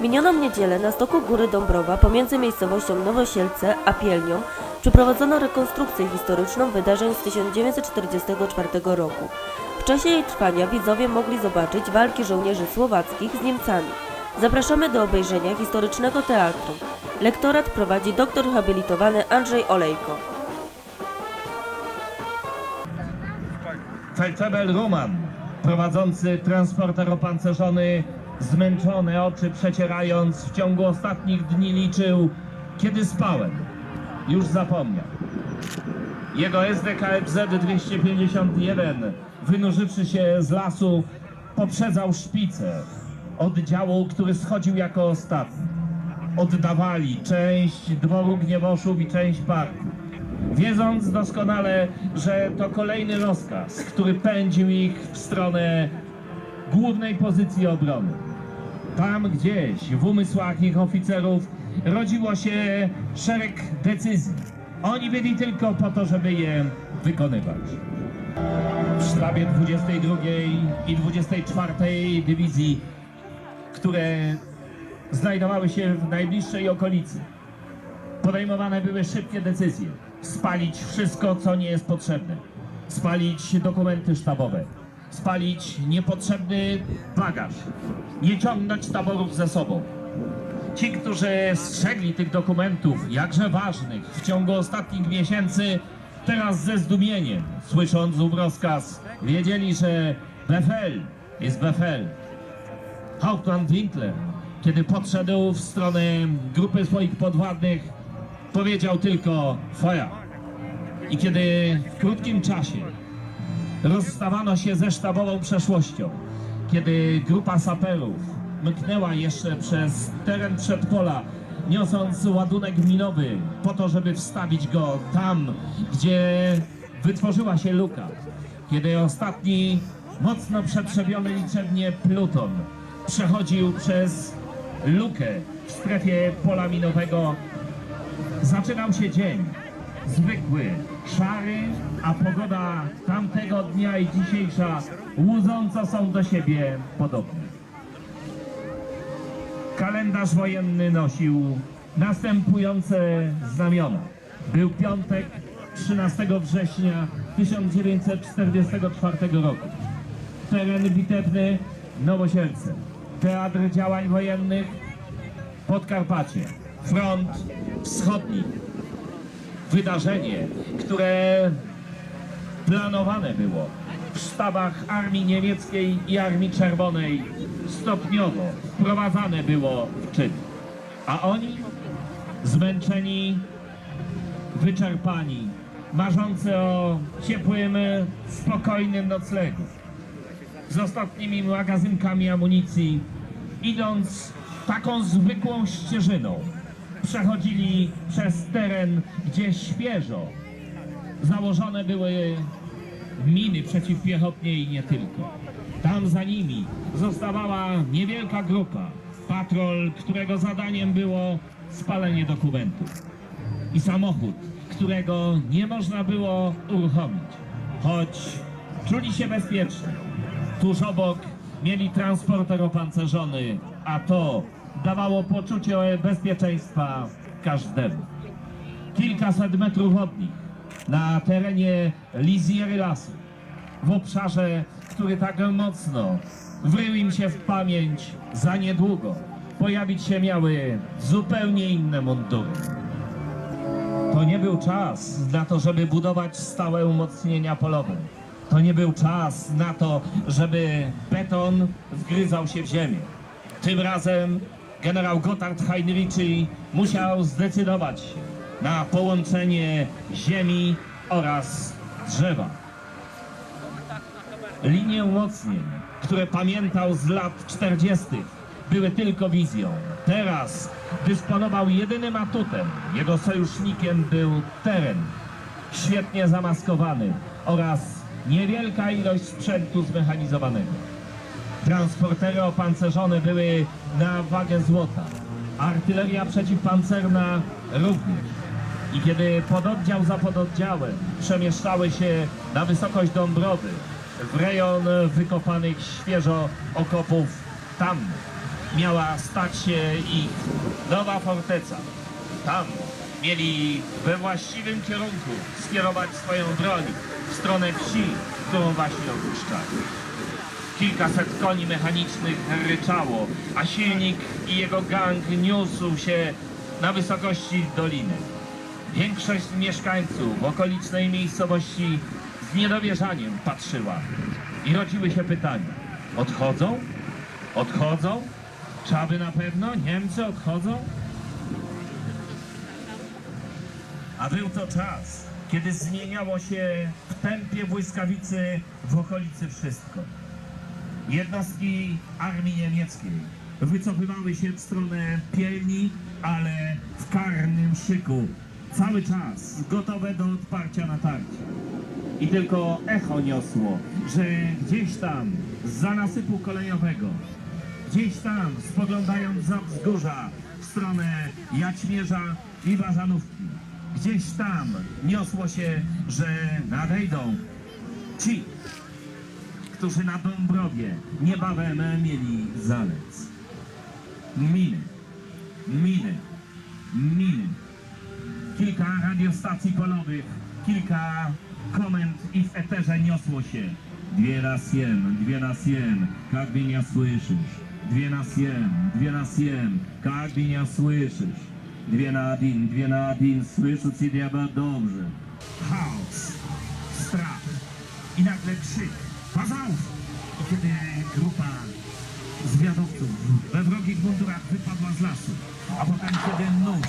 Minioną niedzielę na stoku Góry Dąbrowa pomiędzy miejscowością Nowosielce a Pielnią przeprowadzono rekonstrukcję historyczną wydarzeń z 1944 roku. W czasie jej trwania widzowie mogli zobaczyć walki żołnierzy słowackich z Niemcami. Zapraszamy do obejrzenia historycznego teatru. Lektorat prowadzi doktor habilitowany Andrzej Olejko. Feldwebel Roman, prowadzący transporter opancerzony, zmęczone oczy przecierając, w ciągu ostatnich dni liczył, kiedy spałem. Już zapomniał. Jego SDKFZ 251, wynurzywszy się z lasu, poprzedzał szpicę oddziału, który schodził jako ostatni. Oddawali część dworu Gniewoszów i część parku wiedząc doskonale, że to kolejny rozkaz, który pędził ich w stronę głównej pozycji obrony. Tam gdzieś w umysłach ich oficerów rodziło się szereg decyzji. Oni byli tylko po to, żeby je wykonywać. W sztabie 22 i 24 dywizji, które znajdowały się w najbliższej okolicy, podejmowane były szybkie decyzje. Spalić wszystko, co nie jest potrzebne. Spalić dokumenty sztabowe. Spalić niepotrzebny bagaż. Nie ciągnąć taborów ze sobą. Ci, którzy strzegli tych dokumentów, jakże ważnych, w ciągu ostatnich miesięcy, teraz ze zdumieniem, słysząc ów rozkaz, wiedzieli, że Befel jest Befel. Hauptmann Winkler, kiedy podszedł w stronę grupy swoich podwładnych, powiedział tylko Feuer. I kiedy w krótkim czasie rozstawano się ze sztabową przeszłością, kiedy grupa saperów mknęła jeszcze przez teren przedpola, niosąc ładunek minowy po to, żeby wstawić go tam, gdzie wytworzyła się luka, kiedy ostatni mocno przetrzebiony liczebnie pluton przechodził przez lukę w strefie pola minowego Zaczynał się dzień. Zwykły, szary, a pogoda tamtego dnia i dzisiejsza łudząco są do siebie podobne. Kalendarz wojenny nosił następujące znamiona. Był piątek 13 września 1944 roku. Teren bitewny Nowosielce. Teatr działań wojennych Podkarpacie. Front Wschodni. Wydarzenie, które planowane było w sztabach Armii Niemieckiej i Armii Czerwonej stopniowo wprowadzane było w czyn. A oni zmęczeni, wyczerpani, marzący o ciepłym, spokojnym noclegu, z ostatnimi magazynkami amunicji, idąc taką zwykłą ścieżyną, przechodzili przez teren, gdzie świeżo założone były miny przeciwpiechotnie i nie tylko. Tam za nimi zostawała niewielka grupa, patrol, którego zadaniem było spalenie dokumentów. I samochód, którego nie można było uruchomić, choć czuli się bezpiecznie. Tuż obok mieli transporter opancerzony, a to dawało poczucie bezpieczeństwa każdemu. Kilkaset metrów od nich, na terenie Liziery Lasu, w obszarze, który tak mocno wrył im się w pamięć, za niedługo pojawić się miały zupełnie inne mundury. To nie był czas na to, żeby budować stałe umocnienia polowe. To nie był czas na to, żeby beton wgryzał się w ziemię. Tym razem generał Gotthard Heinrichi musiał zdecydować na połączenie ziemi oraz drzewa. Linie umocnień, które pamiętał z lat 40., były tylko wizją. Teraz dysponował jedynym atutem. Jego sojusznikiem był teren, świetnie zamaskowany oraz niewielka ilość sprzętu zmechanizowanego. Transportery opancerzone były na wagę złota. Artyleria przeciwpancerna również. I kiedy pododdział za pododdziałem przemieszczały się na wysokość Dąbrowy, w rejon wykopanych świeżo okopów, tam miała stać się ich nowa forteca. Tam mieli we właściwym kierunku skierować swoją broń w stronę wsi, którą właśnie opuszczali. Kilkaset koni mechanicznych ryczało, a silnik i jego gang niósł się na wysokości doliny. Większość mieszkańców okolicznej miejscowości z niedowierzaniem patrzyła i rodziły się pytania. Odchodzą? Odchodzą? Czy aby na pewno Niemcy odchodzą? A był to czas, kiedy zmieniało się w tempie błyskawicy w okolicy wszystko. Jednostki armii niemieckiej wycofywały się w stronę Pielni, ale w karnym szyku. Cały czas gotowe do odparcia natarcia. I tylko echo niosło, że gdzieś tam, za nasypu kolejowego, gdzieś tam, spoglądając za wzgórza w stronę Jaćmierza i Warzanówki, gdzieś tam niosło się, że nadejdą ci, którzy na Dąbrowie niebawem mieli zalec. Miny, miny, miny. Kilka radiostacji polowych, kilka komend i w eterze niosło się. Dwie na siem, dwie na siem, jak mnie słyszysz? Dwie na siem, dwie na siem, jak mnie słyszysz? Dwie na один, dwie na один, słyszę ciebie dobrze. Chaos, strach i nagle krzyk. I kiedy grupa zwiadowców we wrogich mundurach wypadła z lasu, a potem kiedy nóż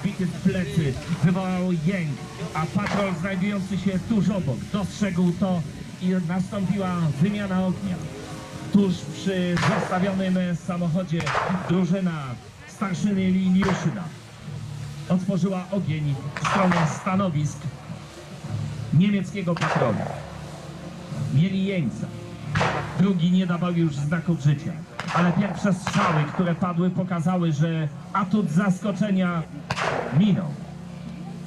wbity w plecy wywołał jęk, a patrol znajdujący się tuż obok dostrzegł to i nastąpiła wymiana ognia. Tuż przy zostawionym samochodzie drużyna starszyny Liliuszyna otworzyła ogień w stronę stanowisk niemieckiego patrolu. Mieli jeńca. Drugi nie dawał już znaków życia. Ale pierwsze strzały, które padły, pokazały, że atut zaskoczenia minął.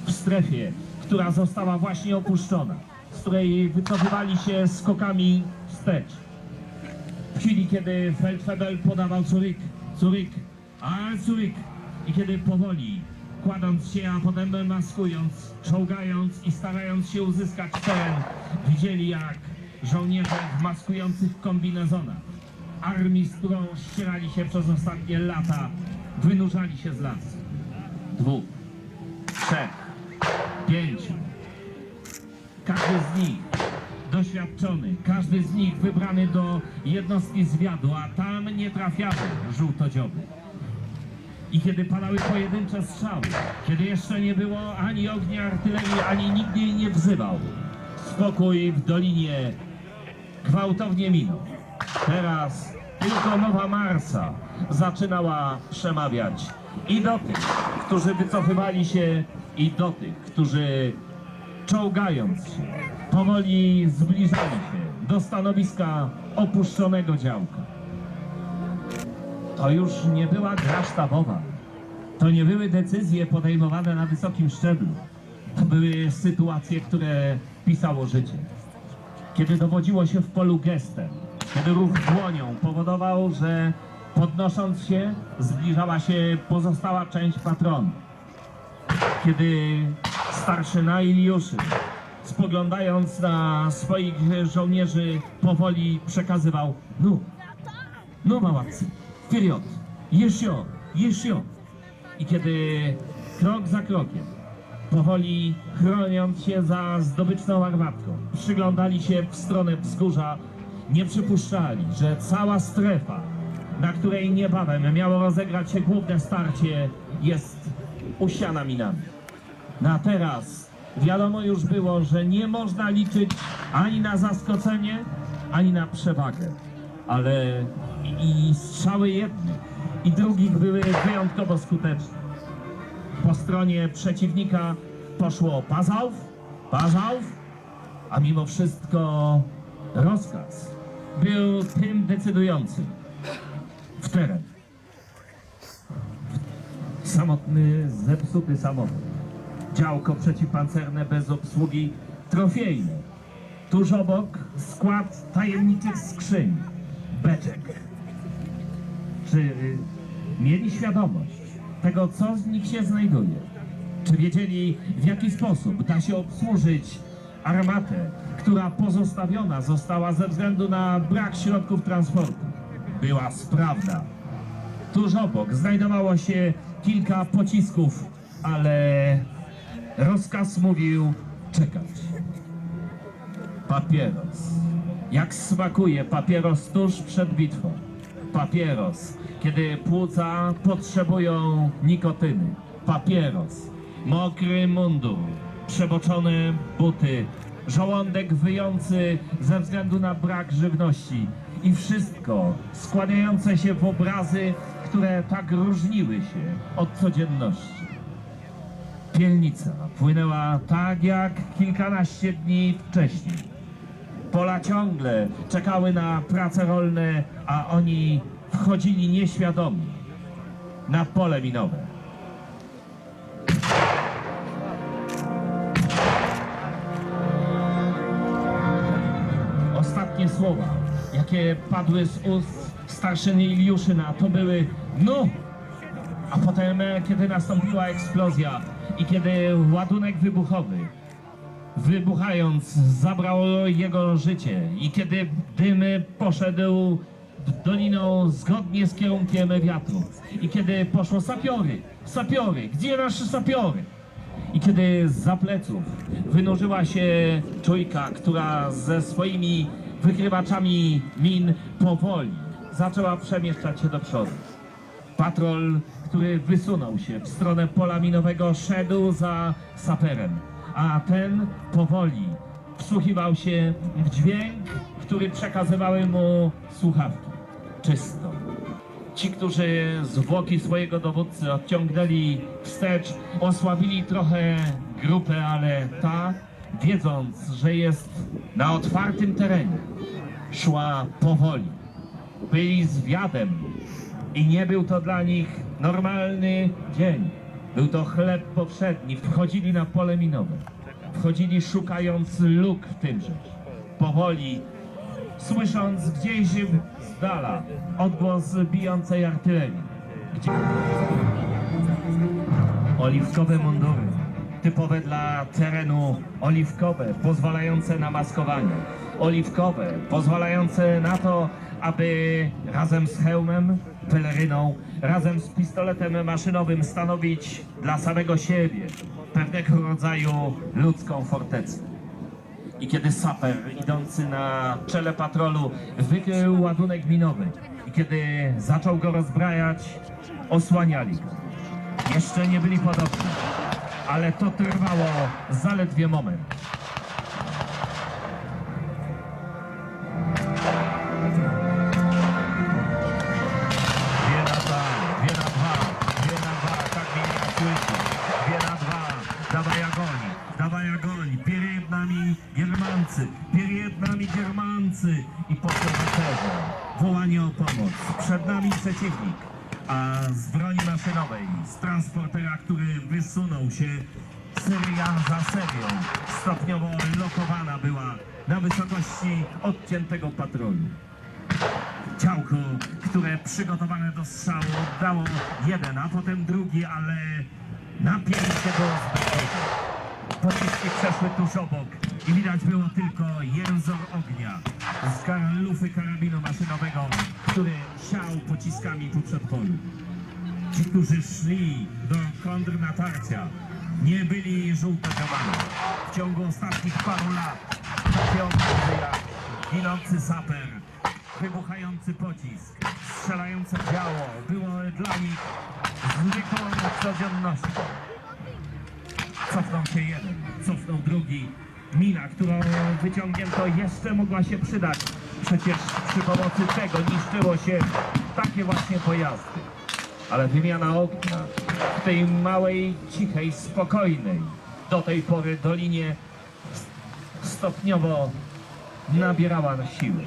W strefie, która została właśnie opuszczona, z której wycofywali się skokami wstecz. W chwili, kiedy Feldfebel podawał Curyk, Curyk, a Curyk i kiedy powoli, kładąc się, a potem maskując, czołgając i starając się uzyskać teren, widzieli jak żołnierze w maskujących kombinezonach armii, z którą ścierali się przez ostatnie lata, wynurzali się z lasu. Dwóch, trzech, pięciu. Każdy z nich doświadczony, każdy z nich wybrany do jednostki zwiadu, a tam nie trafiały żółtodzioby. I kiedy padały pojedyncze strzały, kiedy jeszcze nie było ani ognia artylerii, ani nikt jej nie wzywał, spokój w dolinie gwałtownie minął. Teraz tylko nowa Marsa zaczynała przemawiać i do tych, którzy wycofywali się, i do tych, którzy czołgając się, powoli zbliżali się do stanowiska opuszczonego działka. To już nie była gra sztabowa. To nie były decyzje podejmowane na wysokim szczeblu. To były sytuacje, które pisało życie kiedy dowodziło się w polu gestem, kiedy ruch dłonią powodował, że podnosząc się zbliżała się pozostała część patronu. Kiedy starszyna Iliuszy, spoglądając na swoich żołnierzy, powoli przekazywał No, no małacy, Firiot, Jesio, Jesio. I kiedy krok za krokiem powoli chroniąc się za zdobyczną armatką, przyglądali się w stronę wzgórza, nie przypuszczali, że cała strefa, na której niebawem miało rozegrać się główne starcie, jest usiana minami. No a teraz wiadomo już było, że nie można liczyć ani na zaskoczenie, ani na przewagę. Ale i strzały jednych i drugich były wyjątkowo skuteczne. Po stronie przeciwnika poszło Pazaów, Pazaów, a mimo wszystko rozkaz był tym decydującym w teren. Samotny, zepsuty samochód. Działko przeciwpancerne bez obsługi trofejne. Tuż obok skład tajemniczych skrzyń. Beczek. Czy mieli świadomość tego, co w nich się znajduje? Czy wiedzieli, w jaki sposób da się obsłużyć armatę, która pozostawiona została ze względu na brak środków transportu? Była sprawna. Tuż obok znajdowało się kilka pocisków, ale rozkaz mówił czekać. Papieros. Jak smakuje papieros tuż przed bitwą. Papieros, kiedy płuca potrzebują nikotyny. Papieros. Mokry mundur, przeboczone buty, żołądek wyjący ze względu na brak żywności i wszystko składające się w obrazy, które tak różniły się od codzienności. Pielnica płynęła tak jak kilkanaście dni wcześniej. Pola ciągle czekały na prace rolne, a oni wchodzili nieświadomi na pole minowe. Ostatnie słowa, jakie padły z ust starszyny Iliuszyna, to były no! A potem, kiedy nastąpiła eksplozja i kiedy ładunek wybuchowy wybuchając zabrał jego życie i kiedy dym poszedł doliną zgodnie z kierunkiem wiatru i kiedy poszło sapiory, sapiory, gdzie nasze sapiory? I kiedy za pleców wynurzyła się czujka, która ze swoimi wykrywaczami min powoli zaczęła przemieszczać się do przodu. Patrol, który wysunął się w stronę pola minowego, szedł za saperem, a ten powoli wsłuchiwał się w dźwięk, który przekazywały mu słuchawki. Czysto. Ci, którzy zwłoki swojego dowódcy odciągnęli wstecz, osłabili trochę grupę, ale ta, wiedząc, że jest na otwartym terenie, szła powoli. Byli zwiadem i nie był to dla nich normalny dzień. Był to chleb powszedni. Wchodzili na pole minowe. Wchodzili szukając luk w tymże. Powoli, słysząc gdzieś z dala odgłos bijącej artylerii. Gdzie... Oliwkowe mundury, typowe dla terenu, oliwkowe, pozwalające na maskowanie, oliwkowe, pozwalające na to, aby razem z hełmem, peleryną, razem z pistoletem maszynowym stanowić dla samego siebie pewnego rodzaju ludzką fortecę. I kiedy saper idący na czele patrolu wykrył ładunek minowy i kiedy zaczął go rozbrajać, osłaniali go. Jeszcze nie byli podobni, ale to trwało zaledwie moment. I po korytarzu wołanie o pomoc. Przed nami przeciwnik, a z broni maszynowej, z transportera, który wysunął się, seria za serią, stopniowo lokowana była na wysokości odciętego patrolu. Działko, które przygotowane do strzału oddało jeden, a potem drugi, ale napięcie było zbytniego. Pociski przeszły tuż obok i widać było tylko jęzor ognia z lufy karabinu maszynowego, który siał pociskami po przedpolu. Ci, którzy szli do kontrnatarcia, nie byli żółtodziobani. W ciągu ostatnich paru lat takie obrazy jak ginący saper, wybuchający pocisk, strzelające działo było dla nich zwykłą codziennością. Cofnął się jeden, cofnął drugi. Mina, którą wyciągnięto, jeszcze mogła się przydać. Przecież przy pomocy tego niszczyło się takie właśnie pojazdy. Ale wymiana ognia w tej małej, cichej, spokojnej do tej pory dolinie stopniowo nabierała na siły.